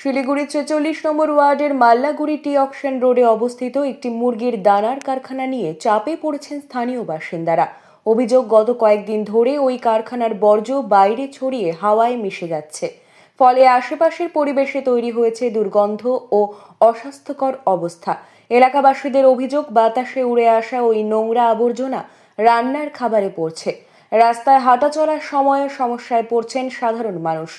শিলিগুড়ির ছেচল্লিশ নম্বর ওয়ার্ডের মাল্লাগুড়ি টি অকশন রোডে অবস্থিত একটি মুরগির দানার কারখানা নিয়ে চাপে পড়েছেন স্থানীয় বাসিন্দারা। অভিযোগ, গত কয়েকদিন ধরে ওই কারখানার বর্জ্য বাইরে ছড়িয়ে হাওয়ায় মিশে যাচ্ছে। ফলে আশেপাশের পরিবেশে তৈরি হয়েছে দুর্গন্ধ ও অস্বাস্থ্যকর অবস্থা। এলাকাবাসীদের অভিযোগ, বাতাসে উড়ে আসা ওই নোংরা আবর্জনা রান্নার খাবারে পড়ছে। রাস্তায় হাঁটা চলার সময়ে সমস্যায় পড়ছেন সাধারণ মানুষ।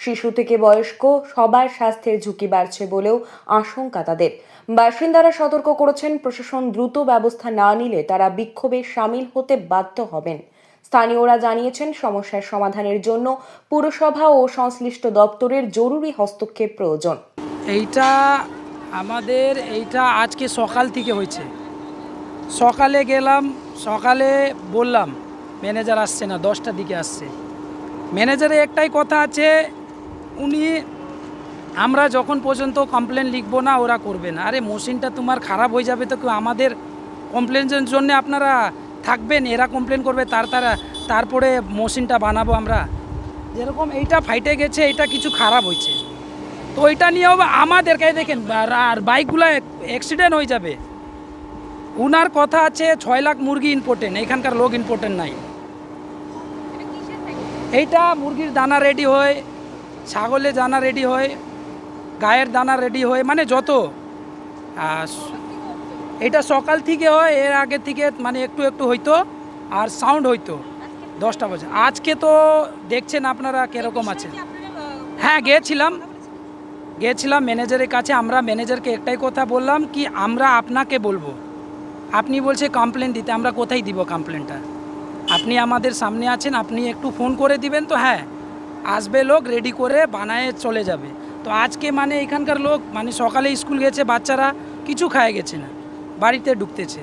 শিশু থেকে বয়স্ক, সবার স্বাস্থ্যের ঝুঁকি বাড়ছে বলেও আশঙ্কা তাদের। বাসিন্দারা সতর্ক করেছেন, প্রশাসন দ্রুত ব্যবস্থা না নিলে তারা বিক্ষোভে সামিল হতে বাধ্য হবেন। স্থানীয়রা জানিয়েছেন, সমস্যার সমাধানের জন্য পুরসভা ও সংশ্লিষ্ট দপ্তরের জরুরি হস্তক্ষেপ প্রয়োজন। এইটা আমাদের, এইটা আজকে সকাল থেকে হয়েছে। সকালে গেলাম, সকালে বললাম, ম্যানেজার আসছে না, দশটার দিকে আসছে। ম্যানেজারের একটাই কথা আছে উনি, আমরা যখন পর্যন্ত কমপ্লেন লিখব না, ওরা করবে না। আরে মেশিনটা তোমার খারাপ হয়ে যাবে তো কেউ আমাদের কমপ্লেনের জন্য আপনারা থাকবেন, এরা কমপ্লেন করবে, তার তারা, তারপরে মেশিনটা বানাবো আমরা। যেরকম এইটা ফাইটে গেছে এটা কিছু খারাপ হয়েছে। তো ওইটা নিয়ে হবে আমাদেরকে দেখেন, আর বাইকগুলো অ্যাক্সিডেন্ট হয়ে যাবে। উনার কথা আছে, ছয় লাখ মুরগি ইম্পর্টেন্ট এখানকার লোক ইম্পর্টেন্ট নাই। এইটা মুরগির দানা রেডি হয় ছাগলের দানা রেডি হয়, গায়ের দানা রেডি হয় মানে যত। এটা সকাল থেকে হয়, এর আগে থেকে মানে একটু একটু হইতো, আর সাউন্ড হইতো, দশটা বাজে। আজকে তো দেখছেন আপনারা কীরকম আছে। হ্যাঁ গিয়েছিলাম গিয়েছিলাম ম্যানেজারের কাছে, আমরা ম্যানেজারকে একটাই কথা বললাম কি, আমরা আপনাকে বলব। আপনি বলছে কমপ্লেন দিতে, আমরা কোথায় দিব কমপ্লেনটা আপনি আমাদের সামনে আছেন, আপনি একটু ফোন করে দিবেন তো হ্যাঁ। আসবে লোক রেডি করে বানায় চলে যাবে। তো আজকে মানে এখানকার লোক মানে সকালে স্কুল গেছে বাচ্চারা কিছু খায় গেছে না বাড়িতে ঢুকতেছে।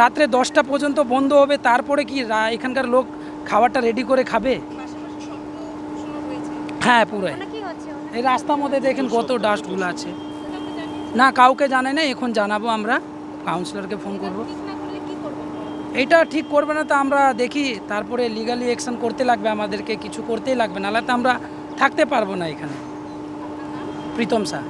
রাত্রে দশটা পর্যন্ত বন্ধ হবে তারপরে কি এখানকার লোক খাবারটা রেডি করে খাবে? হ্যাঁ পুরাই? এই রাস্তার মধ্যে দেখেন কত ডাস্টগুলো আছে। না কাউকে জানে না এখন জানাব আমরা। কাউন্সিলরকে ফোন করব। এইটা ঠিক করবে না, তো আমরা দেখি। তারপরে লিগালি অ্যাকশন করতে লাগবে আমাদেরকে, কিছু করতেই লাগবে, নাহলে তো আমরা থাকতে পারব না এখানে। প্রীতম শাহ